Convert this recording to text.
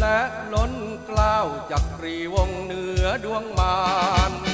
และล้นกล้าวจักรีวงเหนือดวงมาน